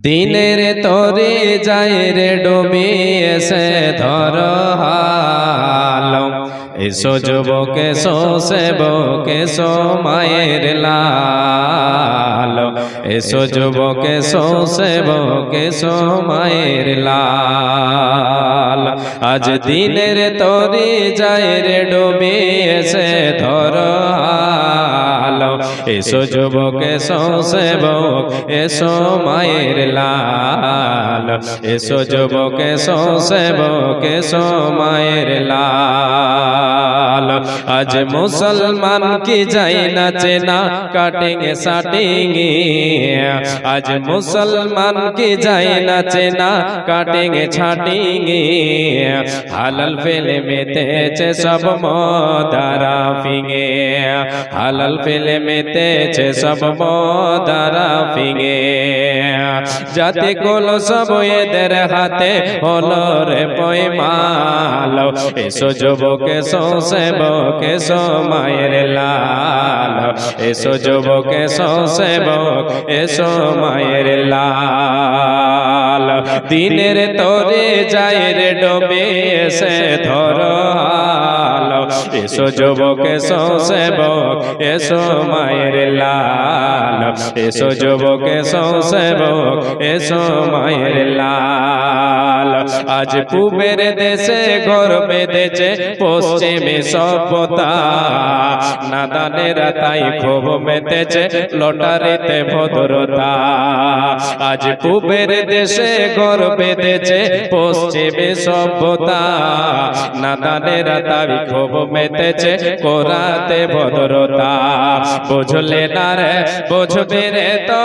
দিনের তরে যায় রে ডোবে এসে ধর এসো যুবক, এসো সেবক, এসো মায়ের লাল। এসো যুবক, এসো সেবক, এসো মায়ের লাল। আজ দিনের তরে যায় রে ডোবে এসে ধর এসো যুবক এসো সেবক এসো মায়ের লাল। এসো যুবক এসো সেবক এসো মায়ের লাল। আজ মুসলমান কি যাই নাচে না কাটিং সাটিং আজ মুসলমান কি যাই নাচে না কাটিং ছাটিং হালাল ফেলে মেতেছে সব মদারা ফিঙে। হালাল ফেলে মেতেছে সব মদারা ফিঙে। যাতে কোলো সব এদের হাতে হলো রে পয়মাল এসো যুবক এসো সেবক এসো মায়ের লাল। এসো যুবক এসো সেবক, এসো মায়ের লাল। দিনের তরে যায় রে ডোবে এসে ধর এসো যুবক, এসো সেবক, এসো মায়ের লাল। এসো যুবক, এসো সেবক, এসো মায়ের লাল। আজ পূবের দেশে ঘর বেঁধেছে, পশ্চিমে সভ্যতা। নাদানেরা তাই ক্ষোভ মেতেছে, লটারিতে ভদ্রতা। আজ পূবের দেশে ঘর বেঁধেছে, পশ্চিমে সভ্যতা। নাদানেরা তাই ক্ষোভ মেতেছে কোরাতে ভদ্রতা। বুঝলে না রে বুঝবে রে তো।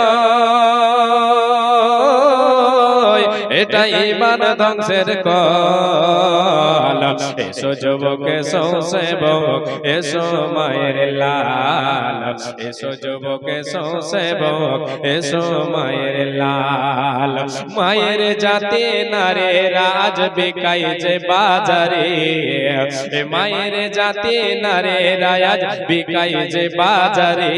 এটা ইমান ধ্বংসের কল। এসো যুবক এসো সেবক এসো মায়ের লাল। এসো যুবক এসো সেবক এসো মায়ের লাল। মায়ের জাতি নারে রাজ বিকাই যে বাজারে। মায়ের জাতি নারে রাজ বিকাই যে বাজারে।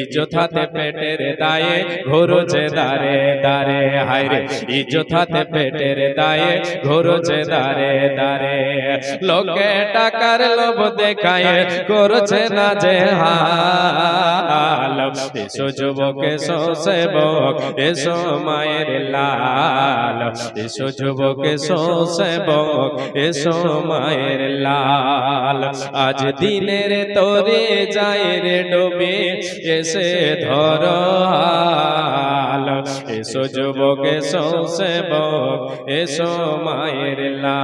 ইজ্জত হাতে পেটের দায়ে ঘুরছে দারে দারে। হায়রে ইজ্জত হাতে পেটের দায়ে ঘুরছে দারে দারে। লোকে টাকার লোভ দেখায় করছে না যে হাল। এসো যুবক, এসো সেবক, এসো মায়ের লাল। এসো যুবক, এসো সেবক, এসো মায়ের লাল। আজ দিনের তোরে যায় রে ডোবে, এসে ধর হাল। এসো যুবক, এসো সেবক এসো মায়ের লা